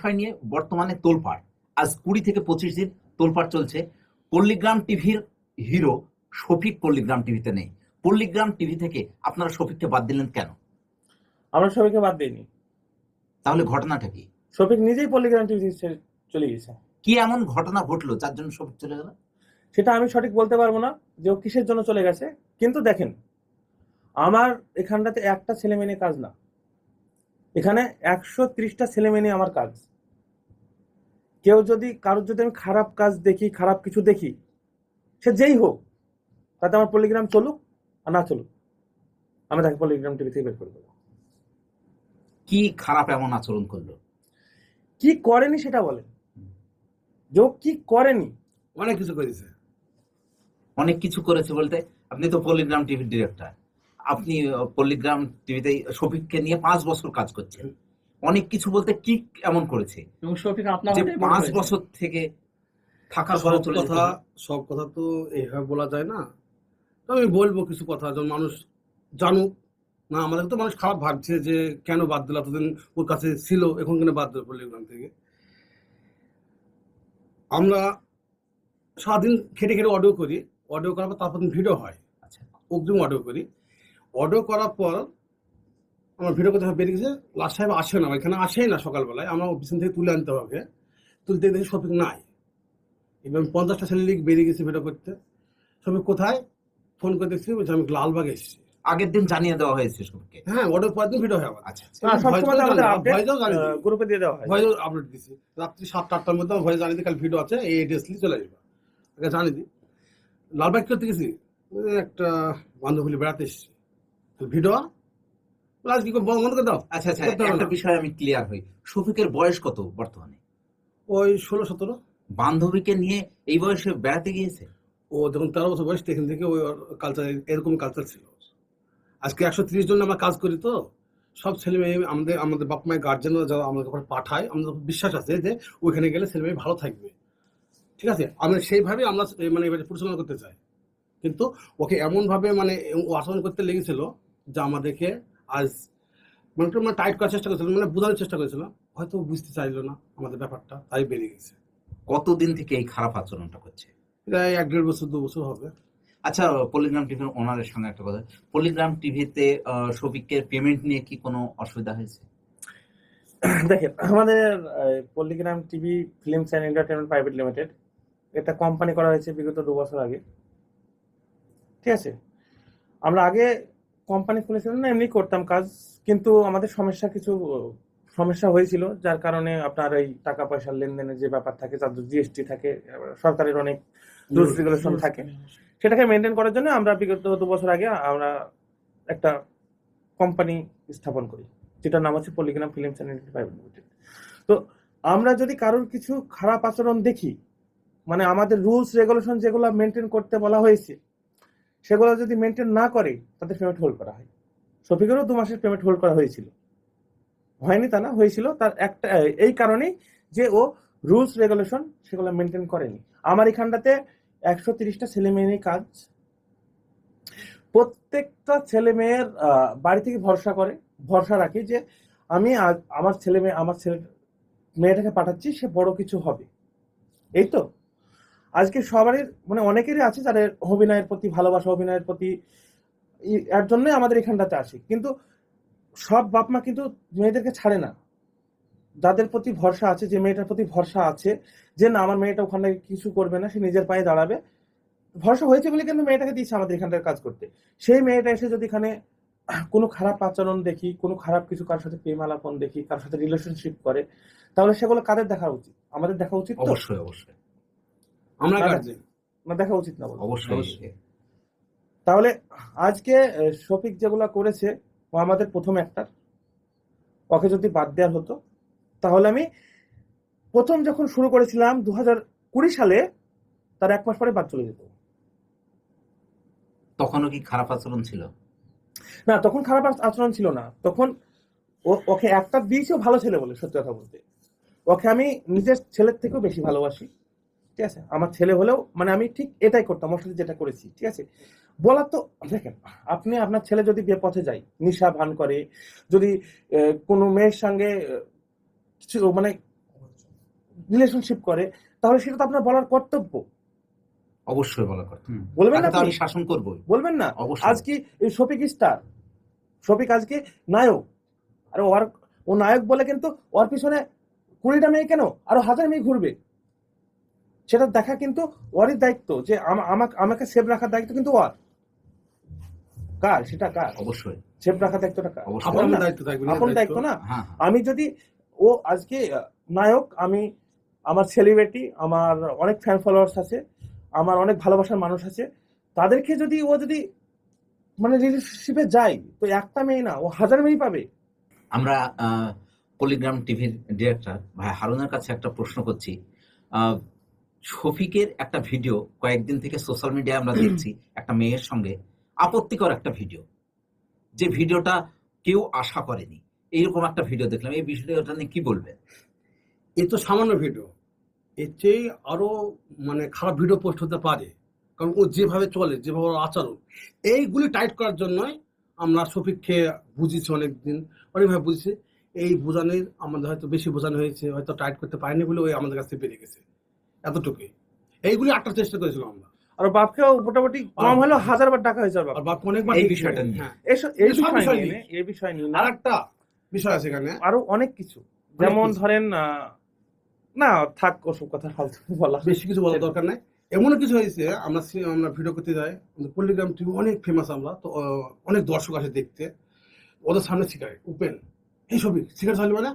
বিষয় নিয়ে বর্তমানে তোলপাড়। আজ কুড়ি থেকে পঁচিশ দিন তোলপাড় চলছে। পল্লীগ্রাম টিভির হিরো শফিক পল্লীগ্রাম টিভিতে নেই। পল্লীগ্রাম টিভি থেকে আপনারা শফিককে বাদ দিলেন কেন? আমরা সবাইকে বাদ দিইনি। তাহলে ঘটনাটা কি? শফিক নিজেই পল্লীগ্রাম টিভি চলে গেছে কি এমন ঘটনা ঘটলো যার জন্য শফিক চলে গেল? সেটা আমি সঠিক বলতে পারব না যে ও কিসের জন্য চলে গেছে। কিন্তু দেখেন আমার এখানটাতে একটা ছেলে মেয়ে কাজ না। এখানে একশো ত্রিশটা ছেলে মেয়ে নিয়ে আমার কাজ। কেউ যদি কারোর যদি আমি খারাপ কাজ দেখি খারাপ কিছু দেখি সে যেই হোক তাতে আমার পল্লীগ্রাম চলুক আর না চলুক আমি তাকে পল্লীগ্রাম টিভি থেকে বের করে দেবো। কি খারাপ এমন আচরণ করল? কি করেনি সেটা বলেন। যে কি করেনি? অনেক কিছু করেছে। অনেক কিছু করেছে বলতে আপনি তো পল্লীগ্রাম টিভির ডিরেক্টর আপনি পল্লীগ্রাম টিভিতে শফিককে নিয়ে পাঁচ বছর কাজ করছেন। অনেক কিছু বলতে কি এমন করেছে? যে পাঁচ বছর থেকে থাকার সব কথা সব কথা তো এইভাবে বলা যায় না। আমি বলব কিছু কথা যেন মানুষ জানুক। না আমাদের তো মানুষ খারাপ ভাবছে যে কেন বাদ দিল এতদিন ওর কাছে ছিল এখন কেন বাদ দিল পল্লীগ্রাম থেকে? আমরা সারাদিন খেটে খেটে অডিও করি। অডিও করার পর তারপর ভিডিও হয়। আচ্ছা। অগ্রিম অডিও করি। অডিও করার পর আমার ভিডিও কথা বেরিয়ে গেছে। লাস্ট টাইম আসে না এখানে আসেই না সকালবেলায়। আমার অফিস থেকে তুলে আনতে হবে। তুলতে দেখি শপিং নাই। এবার পঞ্চাশটা ছেলে লিগ বেরিয়ে গেছে ভিডিও করতে। শপিং কোথায়? ফোন করে দেখছি বলছে আমি লালবাগে এসেছি। আগের দিন জানিয়ে দেওয়া হয়েছে শফিককে হ্যাঁ অর্ডার পরের দিন ভিডিও হয় আমার। আচ্ছা আচ্ছা। আপডেট গ্রুপে দিয়ে দেওয়া হয়। ভয়েস আপলোড দিছি। রাত্রি সাতটা আটটার মধ্যে ভয়েস জানি দিই কাল ভিডিও আছে এই এড্রেস নিয়ে চলে আসবে। আগে জানি দিই। লালবাগ করতে গেছি? একটা বান্ধবী বেড়াতে এসেছি। ভিডিও আজ কি বন্ধ করে দাও। আচ্ছা আচ্ছা একটা বিষয় আমি ক্লিয়ার হই। শফিকের বয়স কত বর্তমানে? ওই ষোলো সতেরো। বান্ধবীকে নিয়ে এই বয়সে বেড়াতে গিয়েছে? ও যখন তেরো বছর বয়স এখান থেকে ওই কালচার এরকম কালচার ছিল। আজকে একশো ত্রিশ জন আমরা কাজ করি তো সব ছেলে মেয়ে আমাদের আমাদের বাপ মায়ের গার্জেনরা যারা আমাদের কাছে পাঠায় আমাদের বিশ্বাস আছে যে ওইখানে গেলে ছেলে মেয়ে ভালো থাকবে। ঠিক আছে? আমরা সেইভাবে আমরা মানে পরিচালনা করতে চাই। কিন্তু ওকে এমনভাবে মানে ও আচরণ করতে লেগেছিল যে আমাদেরকে আজ মানে একটু মানে টাইট করার চেষ্টা করেছিল মানে বোঝানোর চেষ্টা করেছিল হয়তো বুঝতে চাইলো না আমাদের ব্যাপারটা তাই বেরিয়ে গেছে। কতদিন থেকে এই খারাপ আচরণটা করছে প্রায় এক দেড় বছর দু বছর হবে। আচ্ছা পলিগ্রাম টিভির ওনারের সঙ্গে একটা কথা। পলিগ্রাম টিভিতে শফিকের পেমেন্ট নিয়ে কি কোনো অসুবিধা হয়েছে? দেখেন আমাদের আহ, Palligram TV films and entertainment private limited এটা কোম্পানি করা হয়েছে বিগত দু বছর আগে। ঠিক আছে? আমরা আগে কোম্পানি খুলেছিলাম না এমনি করতাম কাজ। কিন্তু আমাদের সমস্যা কিছু সমস্যা হয়েছিল যার কারণে আপনার এই টাকা পয়সার লেনদেনের যে ব্যাপার থাকে তাদের জিএসটি থাকে সরকারের অনেক রুলস রেগুলেশন থাকে। সেটাকে মেনটেন করার জন্য আমরা বিগত দু বছর আগে আমরা একটা কোম্পানি স্থাপন করি যেটার নাম হচ্ছে Poligram films and private limited তো আমরা যদি কারোর কিছু খারাপ আচরণ দেখি মানে আমাদের রুলস রেগুলেশন যেগুলো মেনটেন করতে বলা হয়েছে সেগুলো যদি মেনটেন না করে তাদের পেমেন্ট হোল্ড করা হয়। শফিকেরও দু মাসের পেমেন্ট হোল্ড করা হয়েছিল। হয়নি তা না, হয়েছিল। তার একটা এই কারণেই যে ও রুলস রেগুলেশন সেগুলো মেনটেন করেনি। আমার এখানটাতে একশো তিরিশটা ছেলে মেয়ে কাজ। প্রত্যেকটা ছেলে মেয়ের বাড়ি থেকে ভরসা করে, ভরসা রাখে যে আমি আমার ছেলে মেয়ে, আমার ছেলে মেয়েটাকে পাঠাচ্ছি, সে বড় কিছু হবে। এই তো? আজকে সবারই মানে অনেকেরই আছে যাদের অভিনয়ের প্রতি ভালোবাসা, অভিনয়ের প্রতি এর জন্যই আমাদের এখানটাতে আসে। কিন্তু সব বাপ মা কিন্তু মেয়েদেরকে ছাড়ে না। যাদের প্রতি ভরসা আছে, যে মেয়েটার প্রতি ভরসা আছে, যে না, আমার মেয়েটা ওখানে কিছু করবে না, সে নিজের পায়ে দাঁড়াবে। ভরসা হয়েছে বলে কিন্তু মেয়েটাকে দিয়েছে আমাদের এখানটার কাজ করতে। সেই মেয়েটা এসে যদি এখানে কোনো খারাপ আচরণ দেখি, কোনো খারাপ কিছু কারোর সাথে প্রেম আলাপন দেখি, কারোর সাথে রিলেশনশিপ করে, তাহলে সেগুলো কাদের দেখা উচিত? আমাদের দেখা উচিত অবশ্যই অবশ্যই। আমরা না, না। গার্জেন না দেখা উচিত না? অবশ্যই। তাহলে আজকে শফিক যেগুলা করেছে ও আমাদের প্রথম একটা ওকে যদি বাদ দেওয়ার হতো তাহলে আমি প্রথম যখন শুরু করেছিলাম দু হাজার কুড়ি সালে তার এক মাস পরে বাদ চলে যেত। তখনও কি খারাপ আচরণ ছিল? না তখন খারাপ আচরণ ছিল না। তখন ও- ওকে একটা দিয়েছেও ভালো ছেলে বলে সত্যি কথা বলতে। ওকে আমি নিজের ছেলের থেকেও বেশি ভালোবাসি। ঠিক আছে? আমার ছেলে হলেও মানে আমি ঠিক এটাই করতাম ওর সাথে যেটা করেছি ঠিক আছে? বলার তো দেখেন আপনি আপনার ছেলে যদি বিয়ে বেপথে যায় নিশা ভান করে যদি কোনো মেয়ের সঙ্গে কিছু মানে রিলেশনশিপ করে তাহলে সেটা তো আপনার বলার কর্তব্য। অবশ্যই বলা কথা বলবেন না? আমি শাসন করবই। বলবেন না? অবশ্যই। আজকে এই শফিক স্টার? শফিক আজকে নায়ক? আর ওর ও নায়ক বলে কিন্তু ওর পিছনে কুড়িটা মেয়ে কেন? আরও হাজার মেয়ে ঘুরবে। সেটা দেখা কিন্তু ওরই দায়িত্ব যে আমাকে আমাকে সেভ রাখার দায়িত্ব কিন্তু ওর। কার? সেটা কার? অবশ্যই। সেভ রাখার দায়িত্বটা কার? অবশ্যই। আপনার আপনার দায়িত্ব থাকবে আপন দায়িত্ব। না? হ্যাঁ হ্যাঁ। আমি যদি ও আজকে নায়ক আমি আমার সেলিব্রিটি আমার অনেক ফ্যান ফলোয়ার্স আছে আমার অনেক ভালোবাসার মানুষ আছে তাদেরকে যদি ও যদি মানে রিলেশনশিপে যায় তো একটা মেয়ে না ও হাজার মেয়ে পাবে। আমরা আহ, পলিগ্রাম টিভির ডিরেক্টর ভাই হারুনের কাছে একটা প্রশ্ন করছি। শফিকের একটা ভিডিও কয়েকদিন থেকে সোশ্যাল মিডিয়ায় আমরা দেখছি একটা মেয়ের সঙ্গে আপত্তিকর একটা ভিডিও যে ভিডিওটা কেউ আশা করেনি। এইরকম একটা ভিডিও দেখলাম। এই ভিডিওটা নিয়ে কি বলবেন? এ তো সামান্য ভিডিও এর চেয়ে আরও মানে খারাপ ভিডিও পোস্ট হতে পারে। কারণ ও যেভাবে চলে যেভাবে আচরণ এইগুলি টাইট করার জন্যই আমরা শফিককে বুঝিয়েছি অনেকদিন। অনেকভাবে বুঝেছি এই বোঝানোর আমাদের হয়তো বেশি বোঝানো হয়েছে হয়তো টাইট করতে পারিনি বলে ওই আমাদের কাছ বেরিয়ে গেছে। এতটুকুই। এইগুলি আটটার চেষ্টা করেছিলাম আমরা। আর বাপকেও মোটামুটি কম হলেও হাজার বার টাকা হয়েছে আর বাপ অনেকবার এই বিষয়টা নিয়ে। হ্যাঁ এই বিষয় নিয়ে নিয়ে। এই বিষয় নিয়ে। আর একটা বিষয় আছে এখানে। আরও অনেক কিছু। যেমন ধরেন না থাক ওসব কথা ফালতু বলা। বেশি কিছু বলার দরকার নাই। এমনও কিছু হয়েছে আমরা আমরা ভিডিও করতে যাই। পল্লিগ্রাম টিভি অনেক ফেমাস আমরা তো অনেক দর্শক আসে দেখতে। ওদের সামনে সিগারেট ওপেন এই ছবি সিগারেট চাইলে মানে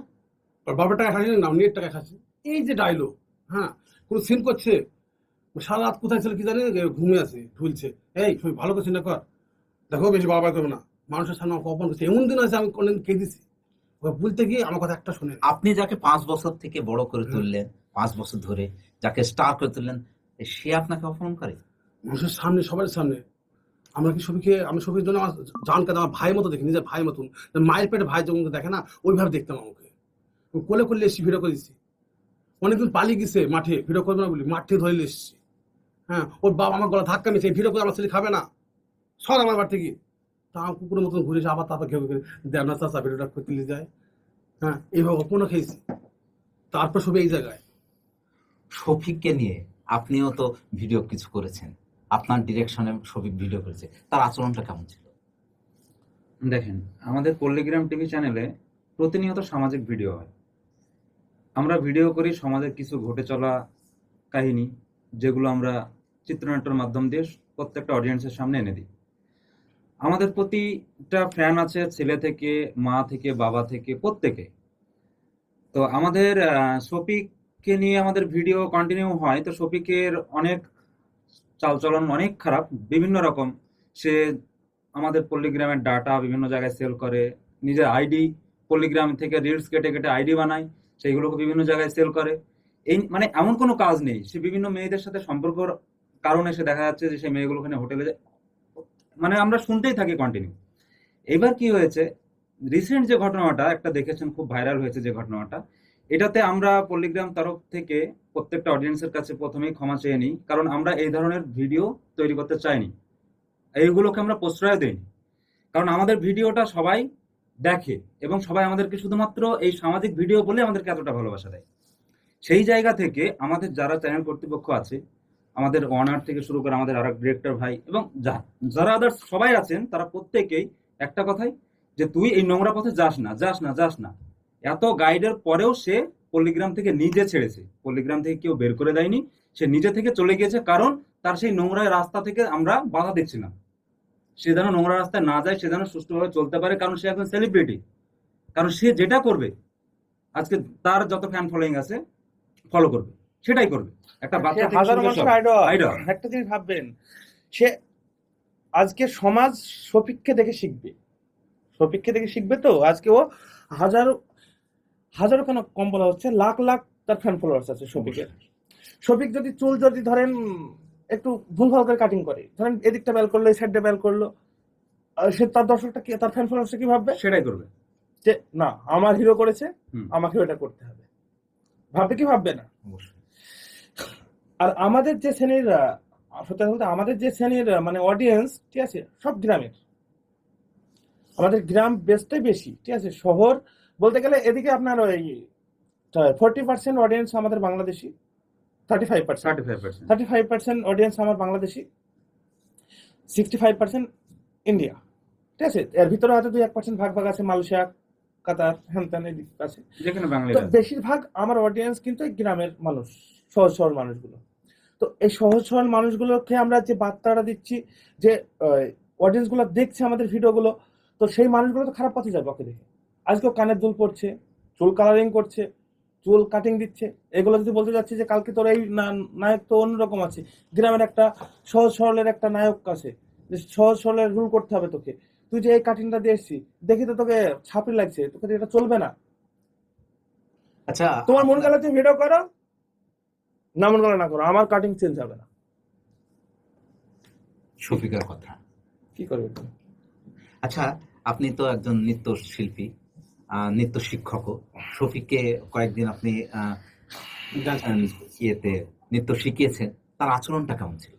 বাবার টাকা খাচ্ছি না নেট টাকা খাচ্ছি এই যে ডায়লগ হ্যাঁ কোনো সিন করছে? সারা রাত কোথায় ছিল কি জানি এ, ঘুমিয়ে আছে ঝুলছে এই ছবি ভালো করছি না কর। দেখো বেশি বাবা করবে না। মানুষের সামনে আমাকে অপমান করছে। এমন দিন আছে আমি কোনদিন কেঁদেছি। বলতে গিয়ে আমার কথা একটা শুনে আপনি যাকে পাঁচ বছর থেকে বড় করে তুললেন পাঁচ বছর ধরে যাকে স্টার করে তুললেন সে আপনাকে অপমান করে? মানুষের সামনে সবার সামনে। আমরা কি ছবিকে আমি ছবির জন্য আমার জানকে আমার ভাই মতো দেখি নিজের ভাই মতন। মায়ের পেটে ভাই যেমন দেখে না ওইভাবে দেখতাম আমাকে। কোলে করলে ভিডিও করেছি। অনেকদিন পালিয়ে গেছে মাঠে ভিডিও করবে না বলি মাঠে ধরে নিয়ে এসছি। হ্যাঁ ওর বাবা আমার গলা ধাক্কা মেয়েছে ভিডিও করে আমার ছেলে খাবে না। সর আমার বাড়ি থেকে। তা আমার কুকুরের মতন ঘুরে এসে আবার তারপর ঘেউ করে দেয় না চাষা ভিডিওটা করতে নিয়ে যায়। হ্যাঁ এইভাবে অপনও খেয়েছি। তারপর ছবি এই জায়গায়। শফিককে নিয়ে আপনিও তো ভিডিও কিছু করেছেন। আপনার ডিরেকশনে শফিক ভিডিও করেছে। তার আচরণটা কেমন ছিল? দেখেন আমাদের পল্লিগ্রাম টিভি চ্যানেলে প্রতিনিয়ত সামাজিক ভিডিও হয়। আমরা ভিডিও করি সমাজের কিছু ঘটে চলা কাহিনী, যেগুলো আমরা চিত্রনাট্যের মাধ্যম দিয়ে প্রত্যেকটা অডিয়েন্সের সামনে এনে দিই। আমাদের প্রতিটা ফ্যান আছে, ছেলে থেকে, মা থেকে, বাবা থেকে, প্রত্যেকে। তো আমাদের শফিককে নিয়ে আমাদের ভিডিও কন্টিনিউ হয়, তো শফিকের অনেক চালচলন অনেক খারাপ, বিভিন্ন রকম। সে আমাদের পল্লিগ্রামের ডাটা বিভিন্ন জায়গায় সেল করে, নিজের আইডি পল্লিগ্রাম থেকে রিলস কেটে কেটে আইডি বানায়। সেইগুলোকে বিভিন্ন জায়গায় সেল করে। এই মানে এমন কোনো কাজ নেই, সে বিভিন্ন মেয়েদের সাথে সম্পর্কর কারণে সে দেখা যাচ্ছে যে সেই মেয়েগুলো ওখানে হোটেলে যায়। মানে আমরা শুনতেই থাকি কন্টিনিউ এবার কি হয়েছে রিসেন্ট যে ঘটনাটা, একটা দেখেছেন, খুব ভাইরাল হয়েছে যে ঘটনাটা, এটাতে আমরা পল্লিগ্রাম তরফ থেকে প্রত্যেকটা অডিয়েন্সের কাছে প্রথমেই ক্ষমা চেয়ে নিই, কারণ আমরা এই ধরনের ভিডিও তৈরি করতে চাইনি। এইগুলোকে আমরা প্রশ্রয় দিইনি। কারণ আমাদের ভিডিওটা সবাই দেখে এবং সবাই আমাদেরকে শুধুমাত্র এই সামাজিক ভিডিও বলে আমাদেরকে এতটা ভালোবাসা দেয়। সেই জায়গা থেকে আমাদের যারা চ্যানেল কর্তৃপক্ষ আছে, আমাদের ওয়ানার থেকে শুরু করে আমাদের আরেক ডিরেক্টর ভাই এবং যা- যারা আদার্স সবাই আছেন, তারা প্রত্যেকেই একটা কথাই যে তুই এই নোংরা পথে যাস না যাস না যাস না। এত গাইডের পরেও সে পল্লিগ্রাম থেকে নিজে ছেড়েছে। পল্লিগ্রাম থেকে কেউ বের করে দেয়নি। সে নিজে থেকে চলে গিয়েছে কারণ তার সেই নোংরা রাস্তা থেকে আমরা বাধা দিচ্ছিলাম। সে যেন নোংরা রাস্তায় না যায় সে যেন সুষ্ঠুভাবে চলতে পারে কারণ সে একজন সেলিব্রিটি কারণ সে যেটা করবে আজকে তার যত ফ্যান ফলোয়িং আছে ফলো করবে সেটাই করবে। একটা বাচ্চা হাজার মানুষের আইডল একটা জিনিস ভাববেন সে আজকে সমাজ শফিককে দেখে শিখবে। শফিককে দেখে শিখবে তো আজকে ও হাজারো হাজারো কেন কম বলা হচ্ছে লাখ লাখ তার ফ্যান ফলোয়ার্স আছে শফিকের। শফিক যদি চুল যদি ধরেন একটু ভুলভাল করে কাটিং করে। ধরেন এদিকটা বেল করল এই সাইডটা বেল করল। আর সে তার দর্শকটা কি তার ফ্যান ফলোয়ার্স কি ভাববে? সেটাই করবে। যে না আমার হিরো করেছে। আমাকে ওটা করতে হবে। ভাববে কি ভাববে না? আর আমাদের যে শ্রেণির সত্যি বলতে আমাদের যে শ্রেণির মানে অডিয়েন্স ঠিক আছে সব গ্রামের। আমাদের গ্রাম বেসটাই বেশি ঠিক আছে শহর বলতে গেলে এদিকে আপনার ওই ফোরটি পার্সেন্ট অডিয়েন্স আমাদের Bangladeshi. Thirty five percent thirty five percent thirty five percent audience আমার Bangladeshi sixty five percent India ঠিক আছে? এর ভিতরে হয়তো দুই এক পার্সেন্ট ভাগ ভাগ আছে মালয়েশিয়া কাতার হ্যান ত্যান এদিক আছে। যেখানে বেশিরভাগ আমার অডিয়েন্স কিন্তু এই গ্রামের মানুষ সহজ সরল মানুষগুলো। তো এই সহজ সরল মানুষগুলোকে আমরা যে বার্তাটা দিচ্ছি যে অডিয়েন্সগুলো দেখছে আমাদের ভিডিওগুলো তো সেই মানুষগুলো তো খারাপ পথে যাবে ওকে দেখে। আজকেও কানের দুল পড়ছে চুল কালারিং করছে চুল কাটিং দিচ্ছে। এগুলো যদি বলতে যাচ্ছি যে কালকে তোর এই না- নায়ক তো অন্যরকম আছে। গ্রামের একটা সহজ সরলের একটা নায়ক আছে। যে সহজ সরলের রুল করতে হবে তোকে। তুই যে এই কাটিংটা দিয়ে এসছিস দেখি তো তোকে ছাপড়ি লাগছে। তোকে এটা চলবে না। আচ্ছা তোমার মন গেলে তুমি ভিডিও করো। না মন গেলে না করো আমার কাটিং চেঞ্জ হবে না। শফিকের কথা। কি করবে? আচ্ছা আপনি তো একজন নৃত্য শিল্পী নৃত্য শিক্ষকও। শফিককে কয়েকদিন আপনি ইয়েতে নৃত্য শিখিয়েছেন। তার আচরণটা কেমন ছিল?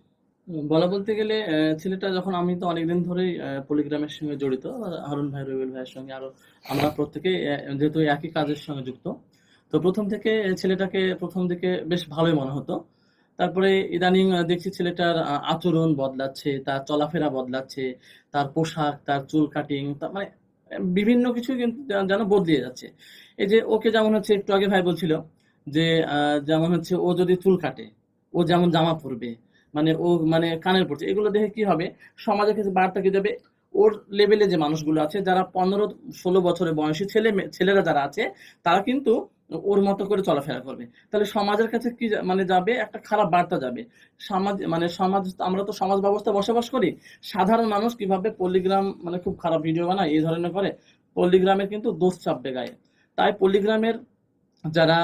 বলা বলতে গেলে ছেলেটা যখন আমি তো অনেকদিন ধরেই পলিগ্রামের সঙ্গে জড়িত, হারুন ভাই রবিউল ভাইয়ের সঙ্গে, আরও আমরা প্রত্যেকে যেহেতু একই কাজের সঙ্গে যুক্ত, তো প্রথম থেকে ছেলেটাকে প্রথম দিকে বেশ ভালোই মনে হতো। তারপরে ইদানিং দেখছি ছেলেটার আচরণ বদলাচ্ছে, তার চলাফেরা বদলাচ্ছে, তার পোশাক, তার চুল কাটিং মানে বিভিন্ন কিছু কিন্তু যেন- বদলিয়ে যাচ্ছে। এই যে ওকে যেমন হচ্ছে একটু আগে ভাই বলছিল যে যেমন হচ্ছে ও যদি চুল কাটে, ও যেমন জামা পরবে মানে ও মানে কানের পড়ছে, এগুলো দেখে কি হবে? সমাজের ক্ষেত্রে বার্তা কি যাবে ওর লেভেলে যে মানুষগুলো আছে, যারা পনেরো, ষোলো বছরের বয়সী ছেলে ছেলেরা যারা আছে, তারা কিন্তু ওর মতো করে চলাফেরা করবে। তাহলে সমাজের কাছে কি মানে যাবে? একটা খারাপ বার্তা যাবে। সমাজ মানে সমাজ, আমরা তো সমাজ ব্যবস্থা বসবাস করি। সাধারণ মানুষ কীভাবে পল্লিগ্রাম মানে খুব খারাপ ভিডিও বানায়, এই ধরনের করে। পল্লিগ্রামের কিন্তু দোষ চাপবে গায়ে। তাই পল্লিগ্রামের যারা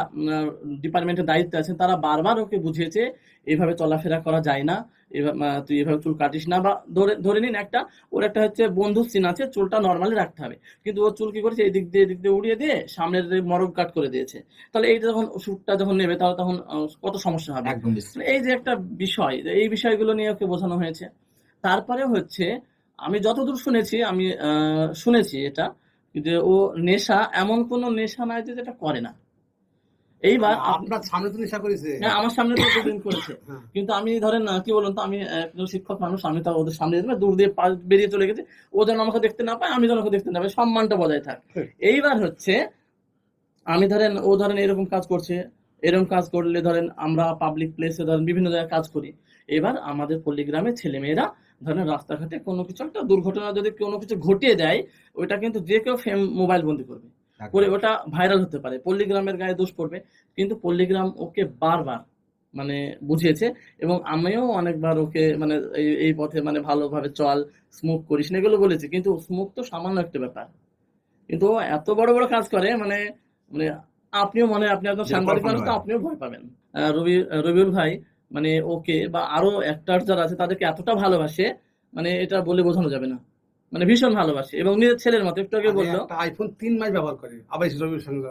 ডিপার্টমেন্টের দায়িত্বে আছেন তারা বারবার ওকে বুঝিয়েছে এইভাবে চলাফেরা করা যায় না। এভাবে তুই এভাবে চুল কাটিস না। বা ধরে ধরে নিন একটা ওর একটা হচ্ছে বন্ধু সিন আছে চুলটা নর্মালি রাখতে হবে। কিন্তু ও চুল কি করেছে এদিক দিয়ে এদিক দিয়ে উড়িয়ে দিয়ে সামনের মরক কাট করে দিয়েছে। তাহলে এইটা যখন শুটটা যখন নেবে তাহলে তখন কত সমস্যা হবে? একদম এই যে একটা বিষয় এই বিষয়গুলো নিয়ে ওকে বোঝানো হয়েছে। তারপরে হচ্ছে আমি যতদূর শুনেছি আমি শুনেছি এটা যে ও নেশা এমন কোনো নেশা নাই যে যেটা করে না। এইবার আপনার সামনে তো নেশা করেছে। হ্যাঁ আমার সামনে তো দুদিন করেছে। হ্যাঁ। কিন্তু আমি ধরেন কি বলুন তো আমি একজন শিক্ষক মানুষ আমি তো ওদের সামনে যেতে দূর দিয়ে পা বেরিয়ে চলে গেছে। ও যেন আমাকে দেখতে না পায় আমি যেন ওকে দেখতে না পাই সম্মানটা বজায় থাক। এইবার হচ্ছে আমি ধরেন ও ধরেন এরকম কাজ করছে এরকম কাজ করলে ধরেন আমরা পাবলিক প্লেসে ধরেন বিভিন্ন জায়গায় কাজ করি। এবার আমাদের পল্লীগ্রামের ছেলেমেয়েরা ধরেন রাস্তাঘাটে কোনো কিছু একটা দুর্ঘটনা যদি কোনো কিছু ঘটিয়ে দেয় ওইটা কিন্তু যে কেউ ফেম মোবাইল বন্দি করবে। করে ওটা ভাইরাল হতে পারে। পল্লীগ্রামের গায়ে দোষ পড়বে কিন্তু পল্লীগ্রাম ওকে বারবার মানে বুঝিয়েছে এবং আমিও অনেকবার ওকে মানে এই পথে মানে ভালোভাবে চল স্মোক করিস না এগুলো বলেছি। কিন্তু স্মোক তো সামান্য একটা ব্যাপার। কিন্তু এত বড় বড় কাজ করে মানে মানে আপনিও মনে আপনি একজন সাংবাদিক মানুষ তো আপনিও ভয় পাবেন। রবি রবিউল ভাই মানে ওকে বা আরও অ্যাক্টর যারা আছে তাদেরকে এতটা ভালোবাসে মানে এটা বলে বোঝানো যাবে না। মানে ভীষণ ভালোবাসে। এবং নিজের ছেলের মতো একটু আগে বলল। আইফোন তিন মাস ব্যবহার করে। আবার এসে রবির সঙ্গে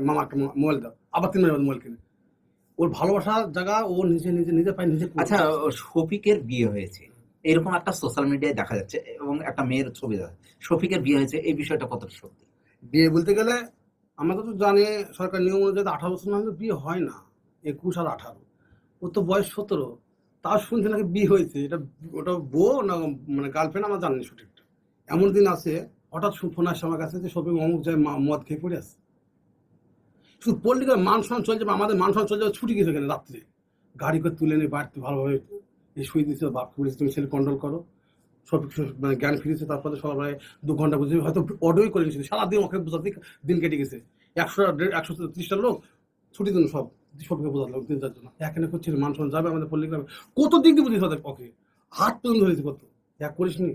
মামা একটা মোবাইল দাও। আবার তিন মাস মোবাইল কিনে। ওর ভালোবাসার জায়গা ও নিজে নিজে নিজে পায় নিজে। আচ্ছা শফিকের বিয়ে হয়েছে। এরকম একটা সোশ্যাল মিডিয়ায় দেখা যাচ্ছে এবং একটা মেয়ের ছবি দেখা শফিকের বিয়ে হয়েছে এই বিষয়টা কতটা সত্যি? বিয়ে বলতে গেলে আমরা তো জানি সরকার নিয়ম অনুযায়ী আঠারো বছর না বিয়ে হয় না। একুশ আর আঠারো। ওর তো বয়স সতেরো। তার শুনছে নাকি বিয়ে হয়েছে। এটা ওটা বউ না মানে গার্লফ্রেন্ড আমার জানি সঠিকটা এমন দিন আছে, হঠাৎ ফোন আসে আমার কাছে যে সবই অমুক যায় মদ খেয়ে পড়ে আছে। শুধু পলিটিক্যাল মান সম্মান চলে যাবে আমাদের মান সম্মান চলে যাবে ছুটি গেছে এখানে রাত্রে? গাড়ি করে তুলে নিয়ে বাড়িতে ভালোভাবে এই শুয়ে দিচ্ছে বাপ পুলিশ, তুমি ছেলে কন্ট্রোল করো। সব মানে জ্ঞান ফিরেছে, তারপরে সবাই দু ঘণ্টা বুঝে হয়তো অডোই করে গেছিল সারাদিন ওকে বোঝাতে দিন কেটে গেছে। একশো একশো ত্রিশটা লোক ছুটি দিন সব সবকে বোঝালো তিন চার জন্য। এখানে মান সম্মান যাবে আমাদের পল্লীগ্রামে কত দিক দিয়ে ওদের ওকে হাত পর্যন্ত ধরেছে কত? এক করিস নি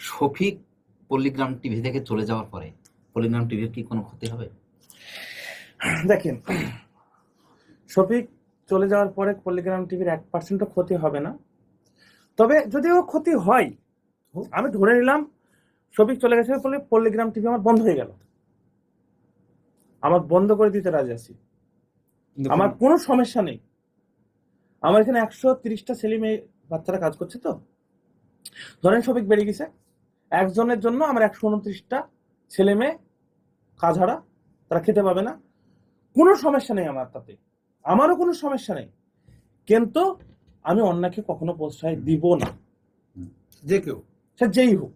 শফিক পল্লীগ্রাম টিভি থেকে চলে যাওয়ার পরে পল্লীগ্রাম টিভির কি কোনো ক্ষতি হবে? দেখেন শফিক চলে যাওয়ার পরে পল্লিগ্রাম টিভির এক পার্সেন্টও ক্ষতি হবে না। তবে যদিও ক্ষতি হয় আমি ধরে নিলাম শফিক চলে গেছে বলে পল্লিগ্রাম টিভি আমার বন্ধ হয়ে গেল। আমার বন্ধ করে দিতে রাজি আছি। আমার কোনো সমস্যা নেই। আমার এখানে একশো তিরিশটা ছেলে মেয়ে বাচ্চারা কাজ করছে তো। ধরেন সবিক বেরিয়ে গেছে। একজনের জন্য আমার একশো উনত্রিশটা ছেলে মেয়ে কাজ হারা তারা খেতে পাবে না। কোনো সমস্যা নেই আমার তাতে। আমারও কোনো সমস্যা নেই। কিন্তু আমি অন্যকে কখনো প্রশ্রয় দিব না। যে কেউ। সে যেই হোক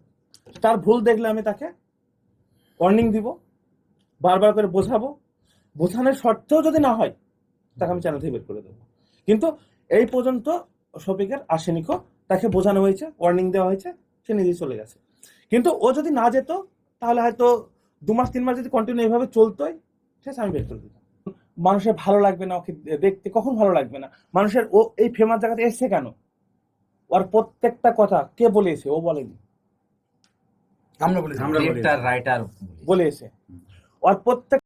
তার ভুল দেখলে আমি তাকে ওয়ার্নিং দিব বারবার করে বোঝাবো। বোঝানোর শর্তেও যদি না হয় তাকে আমি চ্যানেল থেকে বের করে দেবো। কিন্তু এই পর্যন্ত শফিকের আসেনিকো তাকে বোঝানো হয়েছে ওয়ার্নিং দেওয়া হয়েছে সে নিজেই চলে গেছে। কিন্তু ও যদি না যেত তাহলে হয়তো দু মাস তিন মাস যদি কন্টিনিউ এইভাবে চলতোই ঠিক আছে আমি বের করে দিতাম। মানুষের ভালো লাগবে না ওকে দেখতে কখন ভালো লাগবে না? মানুষের ও এই ফেমাস জায়গাতে এসছে কেন? ওর প্রত্যেকটা কথা কে বলেছে? ও বলেনি। আমরা বলেছি আমরা। রাইটার বলেছে। ওর প্রত্যেক